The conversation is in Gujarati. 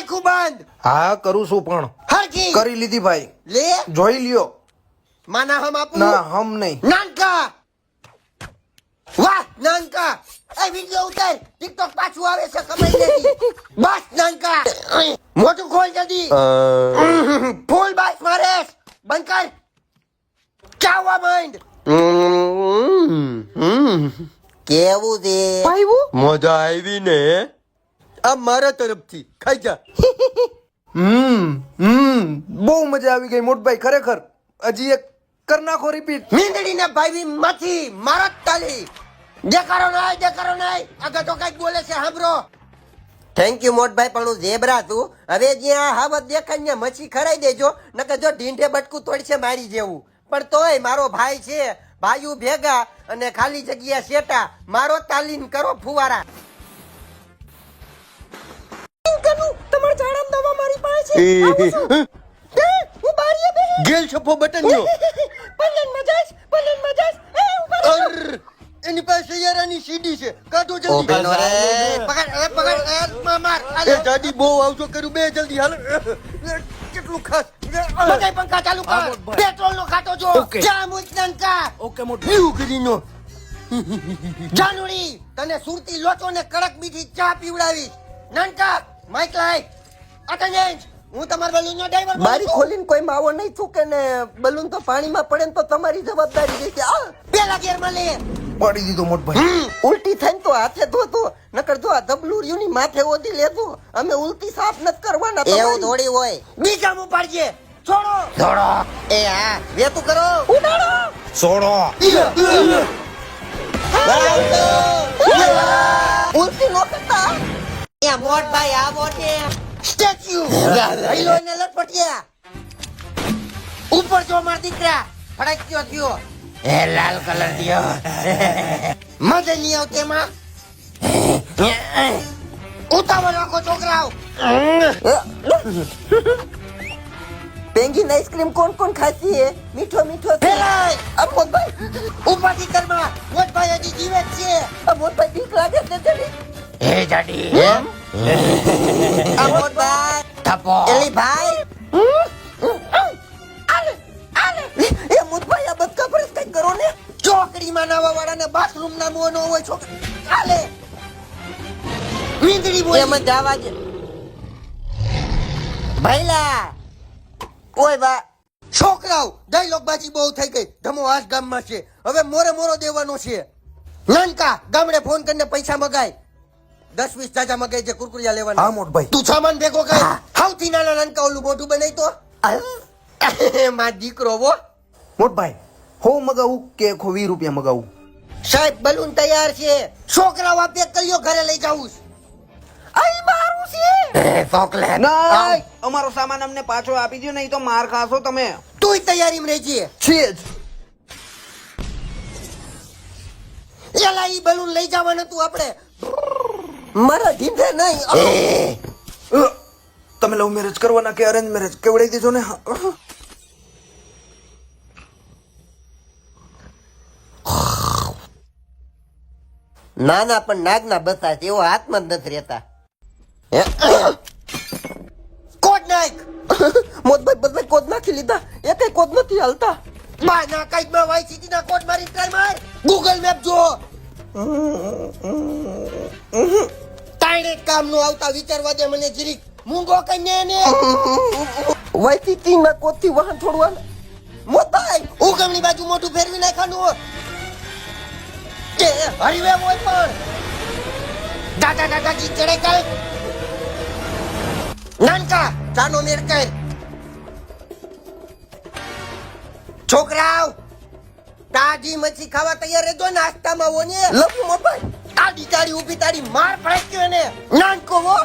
નાખ્યું બંધ. હા કરું છું પણ. હરખી કરી લીધી ભાઈ. લે. જોઈ લ્યો. માના હમ આપું? ના હમ નહીં. નાનકા. વાહ નાનકા. એ વિડિયો ઉતાર. ટિકટોક પાછું આવે છે કમાઈ લેતી બસ નાનકા. મોટું ખોલ જલ્દી. ફૂલ બાસ મારે. બંધ કર. ચાવા માંડ. કેવું છે? મજા આવી ને. આ મારા તરફથી. ખાઈ જા. હમ હમ બહુ મજા આવી ગઈ મોટભાઈ ખરેખર. હજી એક કર નાખો રિપીટ મીંદડીને ભાઈ માંથી મારો તાલી. દેખાડો નહીં દેખાડો નહીં. આગળ તો કંઈક બોલે છે સાંભળો. થેન્ક યુ મોટભાઈ પણ હું ઝેબરા તું હવે જ્યાં હાવત દેખાય ને મચ્છી ખરાઈ દેજો. નકર જો ઢીંઢે બટકું તોડશે મારી જેવું. પણ તોય મારો ભાઈ છે ભાઈઓ ભેગા અને ખાલી જગ્યા શેટા. મારો તાલીમ કરો ફુવારા. હું? બારીએ બે ગેલ છપ્પો બટન્યો પલન મજાસ પલન મજાસ એ ઉપર એની પાસે યારાની સીડી છે. કાઢો જલ્દી. ઓગણો રે. પકડ એ પકડ એ માં માર. એ જાડી બહુ આવજો કરું. બે જલ્દી હાલ. કેટલું ખાસ. બધાય પંખા ચાલુ કર. પેટ્રોલ નો ખાતો જો. જા મુજનન કા. ઓકે મોટભાઈ એવું કરીનો જાનુડી તને સુરતી લોચો ને કડક મીઠી ચા પીવડાવી નાનકા માઈક લાઈ અટેન્ડન્સ હું તમાર બલૂન નો ડ્રાઈવર બારી ખોલીને કોઈ માવો નહીં થૂકે ને બલૂન તો પાણીમાં પડે ને તો તમારી જવાબદારી રહેશે આ પેલા ગેરમાં લે પાડી દીધો મોટભાઈ ઉલટી થઈને તો હાથે ધોતો નકર જો આ ધબલુરિયું ની માથે ઓધી લેતો અમે ઉલટી સાફ નથી કરવાના એવું. થોડી હોય બીજા મુ પાડજે છોડો છોડો એ હા વેતું કરો સોડો ઉલટી નો કરતા એ મોટ ભાઈ આ મોટે સ્ટેચ્યુ હઈલો ને લટપટિયા. ઉપર જો માર દીકરા ફડક્યો થયો એ લાલ કલર થયો મજા નહીં આવતી એમાં. ઉતાવળ રાખો છોકરાઓ. પેંગીન આઈસ્ક્રીમ કોણ કોણ ખાતી હે? મીઠો મીઠો ફેલાય ફેલાય અમોદભાઈ ઉપાધી કરમાં મોટ ભાઈ હજી જીવે છે. છે અમોદભાઈ બીક લાગે છે જરી હે જાડી ચાલે વીંદડી બોલી એમાં જવા ભૈલા ઓય બા છોકરાઓ ડાયલોગ બાજી બહુ થઈ ગઈ ધમો આજ ગામમાં છે હવે મોરે મોરો દેવાનો છે નાનકા ગામડે ફોન કરીને પૈસા મગાય. દસ વીસ જાજા મગાય છે કુરકુરિયા હા લેવાના મોટભાઈ. તું સામાન ભેગો કર. સૌથી નાના નાનકા ઓલું મોટું બનાવી તો. માં દીકરો વો મોટભાઈ હો મગાવું કે ખો વીસ રૂપિયા મગાવું? સાહેબ બલૂન તૈયાર છે. છોકરાઓ પેક કર્યો ઘરે લઈ જાઉં આઈ બારું છે. ચોકલેટ. ના. અમારો સામાન અમને પાછો આપી દો નહીં તો માર ખાશો તમે. તુંય તૈયારીમાં રહેજે. છે જ. એલા ઈ બલૂન લઈ જવાનું તું આપણે. મારા ઢીંઢે નહીં. તમે લવ મેરેજ કરવાના કે અરેન્જ મેરેજ કેવડાવી દીધો ને? નાના પણ નાગના બતા એવો હાથમાં જ નથી રહેતા. કોટ નાખ! મોતભાઈ બધા કોદ નાખી લીધા. એ કઈ કોદ નથી હાલતા. ના કંઈક બે વાય સિટી ના કોટ મારી ટ્રાય માર. ગૂગલ મેપ જો તાણે કામનું આવતા વિચારવા દે મને જરીક. મૂંગો કઈ ને વાયથી તીના કોદથી વાહન છોડવાના મોતાય. ઉગમની બાજુ મોટું ફેરવી નાખવાનું કે હરીવે હોય પણ. દાદા દાદા કી ચડે કઈ નાનકા ચાનો મેર કર. છોકરાઓ તાજી મચ્છી ખાવા તૈયાર રહેજો, નાસ્તામાં ઓને લવ યુ તાડી તાડી ઊભી તાડી માર પડે ને નાનકો હો.